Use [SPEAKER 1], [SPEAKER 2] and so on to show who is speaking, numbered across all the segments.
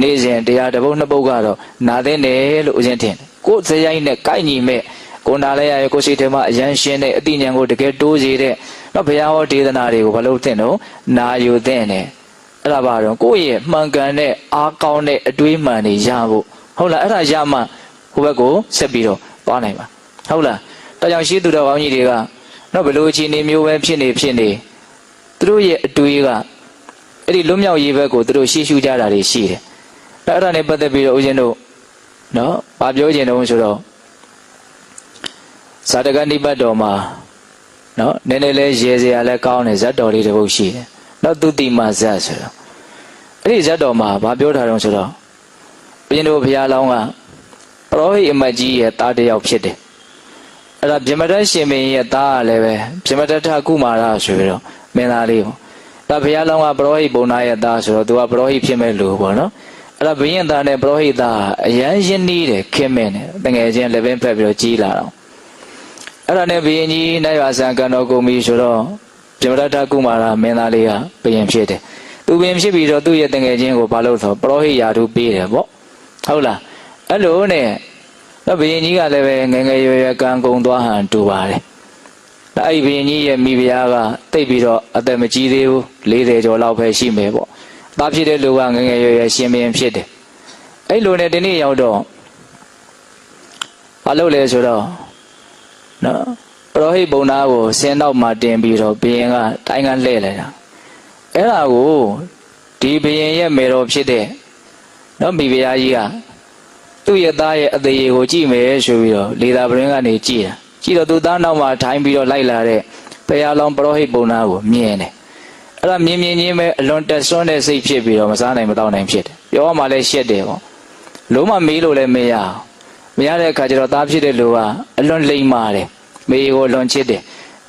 [SPEAKER 1] နေစဉ်တရားတစ်ပုဒ်နှစ်ပုဒ်ကတော့နာတဲ့တယ်လို့ဦးဇင်းထင်တယ်ကိုယ်စရိုက်နဲ့ကိုက်ညီမဲ့ကိုယ်နာလဲရရကိုယ်စိတ်ထဲမှာအယံရှင်းတဲ့အတိညာဉ်ကိုတကယ်တိုးစေတဲ့တော့ဘုရားဟောဒေသနာတွေကိုဘာလို့သင်တော့နာယူသင်တယ်အဲ့ဒါပါတော့ကိုယ့်ရဲ့မှန်ကန်တဲ့အားကောင်းတဲ့အတွေးမှန်တွေရဖို့ဟုတ်လားအဲ့ဒါရမှဟိုဘက်ကိုဆက်ပြီးတော့သွားနိုင်ပါဟုတ်လားဒါကြောင့်ရှိသူတော်ကောင်းကြီးတွေကတော့ဘယ်လိုအခြေအနေမျိုးပဲဖြစ်နေဖြစ်နေသူတို့ရဲ့အတွေးကအဲ့ဒီလွတ်မြောက်ရေးဘက်ကိုသူတို့ရှေ့ရှုကြတာတွေရှိတယ် အဲ့ဒါနဲ့ပတ်သက်ပြီးတော့ဦးဇင်းတို့နော်ဗာပြောချင်တယ်ဆိုတော့ဇာတကနိပတ်တော်မှာနော်နည်းနည်းလေးရေစရာလည်းကောင်းတယ်ဇတ်တော်လေးတစ်ပုဒ်ရှိတယ်နော်သူတိမဇတ်ဆိုတော့အဲ့ဒီဇတ်တော်မှာဗာပြောထားတော့ဆိုတော့ဦးဇင်းတို့ဘုရားလောင်းကပရောဟိတ်အမတ်ကြီးရဲ့သားတစ်ယောက်ဖြစ်တယ်အဲ့ဒါဗြဟ္မတရှင်မင်းရဲ့သားကလည်းပဲဗြဟ္မတထကုမာရဆိုပြီးတော့မင်းသားလေးပေါ့ဒါဘုရားလောင်းကပရောဟိတ်ဘုံနာရဲ့သားဆိုတော့သူကပရောဟိတ်ဖြစ်မဲ့လူပေါ့နော် အဲ့ဒါဘုရင်သားနဲ့ပရောဟိတ်သားအရန်ရင်းနှီးတယ်ခင်မင်းတယ်တကယ်ချင်းလည်းပင်ဖက်ပြီးတော့ကြီးလာတော့အဲ့ဒါနဲ့ဘုရင်ကြီးနိုင်ပါဆံကံတော်ကုန်ပြီဆိုတော့ဗြဟ္မတထကုမာရမင်းသားလေးကဘုရင်ဖြစ်တယ်သူဘုရင်ဖြစ်ပြီးတော့သူ့ရဲ့တကယ်ချင်းကိုဘာလို့ဆိုပရောဟိတ်ယာထုပေးတယ်ပေါ့ဟုတ်လားအဲ့လိုနဲ့တော့ဘုရင်ကြီးကလည်းပဲငယ်ငယ်ရွယ်ရွယ်ကံကုန်သွားဟန်တူပါတယ်ဒါအဲ့ဒီဘုရင်ကြီးရဲ့မိဖုရားကတိတ်ပြီးတော့အသက်မကြီးသေးဘူး40ကျော်လောက်ပဲရှိမယ်ပေါ့ သားဖြစ်တဲ့လူကငယ်ငယ်ရွယ်ရွယ်ရှင်ဘုရင်ဖြစ်တယ်အဲ့လိုနဲ့ဒီနေ့ရောက်တော့ဘာလုပ်လဲဆိုတော့နော်ပရောဟိတ်ဘုံသားကိုဆင်းတော့မှတင်ပြီးတော့ဘုရင်ကတိုင်းကလှည့်လိုက်တာအဲ့ဒါကိုဒီဘုရင်ရဲ့မေတော်ဖြစ်တဲ့နော်မိဖုရားကြီးကသူ့ရဲ့သားရဲ့အသေးကိုကြည့်မယ်ဆိုပြီးတော့လေသာပရင်းကနေကြည့်တာကြည့်တော့သူသားနောက်မှာထိုင်ပြီးတော့လိုက်လာတဲ့ဘုရားလောင်းပရောဟိတ်ပုံနာကိုမြင်တယ် အဲ့ဒါမြင်မြင်ချင်းပဲအလွန်တက်ဆွမ်းတဲ့စိတ်ဖြစ်ပြီးတော့မစားနိုင်မတော့နိုင်ဖြစ်တယ်ပြောမှလည်းရှက်တယ်ပေါ့လုံးမမေးလို့လည်းမရအောင်မရတဲ့အခါကျတော့သားဖြစ်တဲ့လူကအလွန်လိမ္မာတယ်မေကိုအလွန်ချစ်တယ်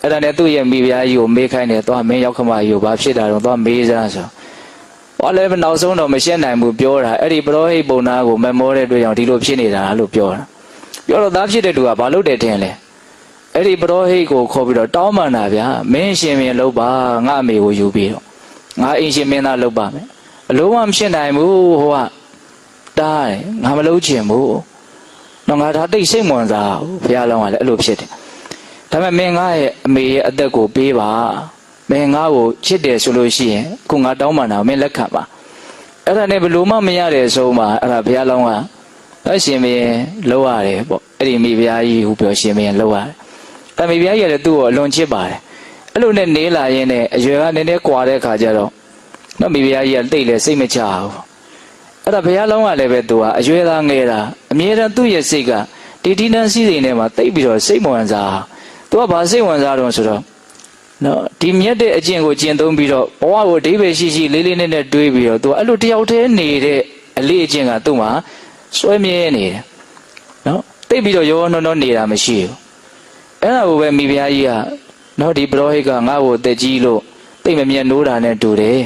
[SPEAKER 1] အဲ့ဒါနဲ့သူ့ရဲ့မိဖုရားကြီးကိုမေးခိုင်းတယ်သွားမင်းရောက်ခမကြီးကိုဘာဖြစ်တာတော့သွားမေးစားဆို။ဘာလဲနောက်ဆုံးတော့မရှင်းနိုင်ဘူးပြောတာအဲ့ဒီပရောဟိတ်ပုံနာကိုမမောတဲ့အတွက်ကြောင့်ဒီလိုဖြစ်နေတာလို့ပြောတာ။ပြောတော့သားဖြစ်တဲ့သူကဘာလုပ်တယ်ထင်လဲ။ အဲ့ဒီပရောဟိတ်ကိုခေါ်ပြီးတော့တောင်းပန်တာဗျာ။မင်းရှင်မင်းလုပ်ပါငါအမေကိုယူပြီးတော့ငါအင်ရှင်မင်းသားလုပ်ပါမယ်။အလုံးဝမရှင်းနိုင်ဘူးဟိုကတားတယ်ငါမလုပ်ချင်ဘူး။တော့ငါဒါတိတ်စိတ်ဝင်စားဘူးဘုရားလောင်းကလည်းအဲ့လိုဖြစ်တယ်။ဒါပေမဲ့မင်းငါရဲ့အမေရဲ့အသက်ကိုပေးပါ။မင်းငါ့ကိုချစ်တယ်ဆိုလို့ရှိရင်အခုငါတောင်းပန်တာကိုမင်းလက်ခံပါအဲ့ဒါနဲ့ဘလို့မှမရတဲ့အဆုံးမှာအဲ့ဒါဘုရားလောင်းကအရှင်မင်းလောက်ရတယ်ပေါ့အဲ့ဒီမိဘုရားကြီးဟူပြောရှင်မင်းလောက်ရတယ် ဒါမိဘုရားကြီးကလည်းသူ့ကိုအလွန်ချစ်ပါတယ်အဲ့လိုနဲ့နေလာရင်းနဲ့အရွယ်ကနည်းနည်းကွာတဲ့ခါကျတော့နော်မိဘုရားကြီးကတိတ်လဲစိတ်မချဘူးအဲ့ဒါဘုရားလောင်းကလည်းပဲသူကအရွယ်သားငယ်တာအမြဲတမ်းသူ့ရဲ့စိတ်ကဒီဒီနန်းစည်းစိမ်ထဲမှာတိတ်ပြီးတော့စိတ်မဝင်စားသူကဘာစိတ်ဝင်စားတော့ဆိုတော့နော်ဒီမြတ်တဲ့အကျင့်ကိုကျင့်သုံးပြီးတော့ဘဝကိုအဓိပ္ပာယ်ရှိရှိလေးလေးနက်နက်တွေးပြီးတော့သူအဲ့လိုတယောက်တည်းနေတဲ့အလေးအကျင့်ကသူ့မှာစွဲမြဲနေတယ်နော်တိတ်ပြီးတော့ရောရောနှောနှောနေတာမရှိဘူး အဲ့ဒါကိုပဲမိဖုရားကြီးကနော်ဒီပရောဟိတ်ကငါ့ကိုအသက်ကြီးလို့တိတ်မမြတ်နိုးတာနဲ့တူတယ်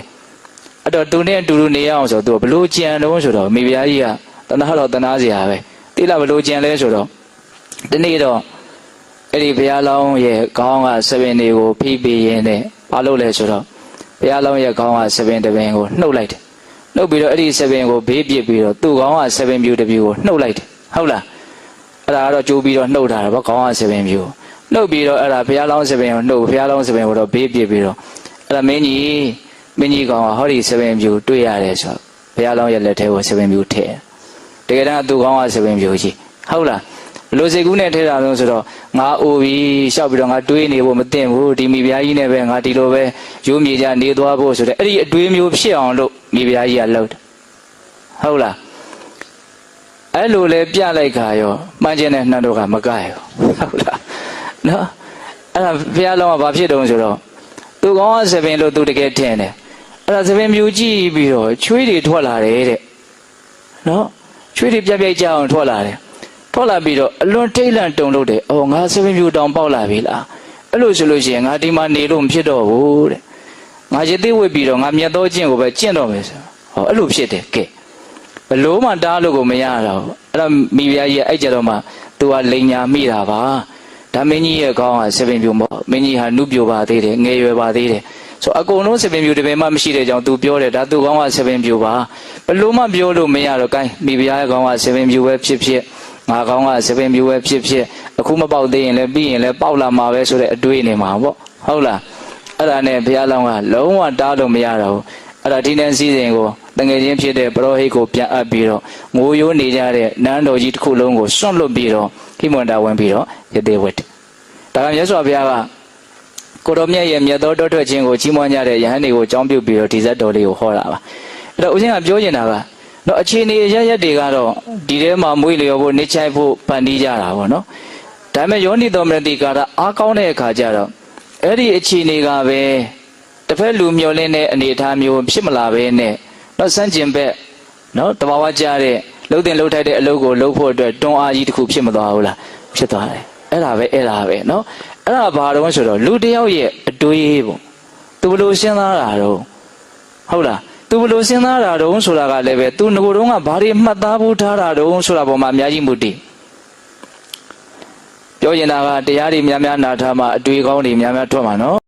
[SPEAKER 1] အဲ့တော့သူနဲ့အတူတူနေရအောင်ဆိုတော့သူကဘလို့ကြံတော့ဆိုတော့မိဖုရားကြီးကတနာတော့တနာစရာပဲတိလာဘလို့ကြံလဲဆိုတော့ဒီနေ့တော့အဲ့ဒီဘုရားလောင်းရဲ့ခေါင်းကဆပင်တွေကိုဖိပြီးရင်းနဲ့ဘာလုပ်လဲဆိုတော့ဘုရားလောင်းရဲ့ခေါင်းကဆပင်တစ်ပင်ကိုနှုတ်လိုက်တယ်နှုတ်ပြီးတော့အဲ့ဒီဆပင်ကိုဘေးပစ်ပြီးတော့သူ့ခေါင်းကဆပင်ပြူတစ်ပြူကိုနှုတ်လိုက်တယ်ဟုတ်လားအဲ့ဒါကတော့ကြိုးပြီးတော့နှုတ်ထားတာပေါ့ခေါင်းကဆပင်ပြူ နှုတ်ပြီးတော့အဲ့ဒါဘုရားလောင်းဆပင်ကိုနှုတ်ဘုရားလောင်းဆပင်ကိုတော့ဘေးပစ်ပြီးတော့အဲ့ဒါမင်းကြီးမင်းကြီးကောင်ကဟောဒီဆပင်ပြူတွေ့ရတယ်ဆိုတော့ဘုရားလောင်းရဲ့လက်ထဲကိုဆပင်ပြူထည့်တကယ်တမ်းသူ့ခေါင်းကဆပင်ပြူကြီးဟုတ်လားဘလို့စိတ်ကူးနဲ့ထဲတာလို့ဆိုတော့ငါအိုပြီးရှောက်ပြီးတော့ငါတွေးနေဖို့မသိဘူးဒီမိဖုရားကြီးနဲ့ပဲငါဒီလိုပဲရိုးမြေကြနေသွားဖို့ဆိုတဲ့အဲ့ဒီအတွေးမျိုးဖြစ်အောင်လို့မိဖုရားကြီးကလှုပ်တယ်ဟုတ်လားအဲ့လိုလဲပြလိုက်ခါရောမှန်ကျင်တဲ့နှံတို့ကမကရဘူးဟုတ်လား နော်အဲ့ဒါဘုရားလုံးကဘာဖြစ်တုံးဆိုတော့သူကောင်းကသပင်လို့သူတကယ်ထင်တယ်အဲ့ဒါသပင်မြူကြည့်ပြီးတော့ချွေးတွေထွက်လာတယ်တဲ့နော်ချွေးတွေပြက်ပြက်ကြအောင်ထွက်လာတယ်ထွက်လာပြီးတော့အလွန်ထိတ်လန့်တုန်လို့တယ်။အော်ငါစပင်းပြူတောင်ပေါက်လာပြီလား။အဲ့လိုဆိုလို့ရှိရင်ငါဒီမှာနေလို့မဖြစ်တော့ဘူးတဲ့။ငါရသေးဝစ်ပြီးတော့ငါမြတ်သောကျင့်ကိုပဲကျင့်တော့မယ်ဆို။ဟောအဲ့လိုဖြစ်တယ်ကဲ။ဘလို့မှတားလို့ကိုမရတော့ဘူး။အဲ့တော့မိဖုရားကြီးအဲ့ကြတော့မှသူကလိန်ညာမိတာပါ။ ဒါမင်းကြီးရဲ့ခေါင်းကစပင်းပြူမဟုတ်။မင်းကြီးဟာနုပြူပါသေးတယ်ငယ်ရွယ်ပါသေးတယ်။ဆိုအကုန်လုံးဆပင်ပြူတပင်မှမရှိတဲ့ကြောင့် तू ပြောတယ်ဒါသူကောင်းကဆပင်ပြူပါဘလို့မှပြောလို့မရတော့ gain မိဖုရားရဲ့ကောင်းကဆပင်ပြူပဲဖြစ်ဖြစ်ငါကောင်းကဆပင်ပြူပဲဖြစ်ဖြစ်အခုမပေါက်သေးရင်လည်းပြီးရင်လည်းပေါက်လာမှာပဲဆိုတဲ့အတွေးနေမှာပေါ့ဟုတ်လားအဲ့ဒါနဲ့ဘုရားလောင်းကလုံးဝတားလို့မရတော့ဘူး အဲ့ဒါဒီနေ့စီစဉ်ကိုတငယ်ချင်းဖြစ်တဲ့ပရောဟိတ်ကိုပြန်အပ်ပြီးတော့ငိုယိုးနေကြတဲ့နန်းတော်ကြီးတစ်ခုလုံးကိုစွန့်လွတ်ပြီးတော့ခိမွန်တာဝင်ပြီးတော့ရသေးဝတ်ဒါကမြတ်စွာဘုရားကကိုတော်မြတ်ရဲ့မြတ်သောတောထွက်ခြင်းကိုကြီးမွမ်းကြတဲ့ယဟန်တွေကိုအကြောင်းပြုပြီးတော့ဒီဇတ်တော်လေးကိုဟောတာပါအဲ့တော့ဦးဇင်းကပြောချင်တာကတော့အခြေအနေရရက်တွေကတော့ဒီထဲမှာမွေးလျော်ဖို့နေချိုက်ဖို့ဖန်တီးကြတာပေါ့နော်ဒါပေမဲ့ယောနိတော်မရတိကာရအားကောင်းတဲ့အခါကျတော့အဲ့ဒီအခြေအနေကပဲ တစ်ဖက်လူမျောလင်းတဲ့အနေအထားမျိုးဖြစ်မလာဘဲနဲ့တော့စန့်ကျင်ဘက်နော်တဘာဝကြတဲ့လှုပ်တင်လှုပ်ထိုက်တဲ့အလုပ်ကိုလုပ်ဖို့အတွက်တွန်းအားကြီးတစ်ခုဖြစ်မသွားဘူးလားဖြစ်သွားတယ်အဲ့ဒါပဲအဲ့ဒါပဲနော်အဲ့ဒါဘာတော့ဆိုတော့လူတစ်ယောက်ရဲ့အတွေးပေါ့သူဘယ်လိုစဉ်းစားတာတော့ဟုတ်လားသူဘယ်လိုစဉ်းစားတာတော့ဆိုတာကလည်းပဲသူငကိုယ်တုန်းကဘာတွေမှတ်သားဖို့ထားတာတော့ဆိုတာပေါ်မှာအများကြီးမူတည်ပြောရင်တာကတရားတွေများများနာထားမှအတွေးကောင်းတွေများများထွက်မှာနော်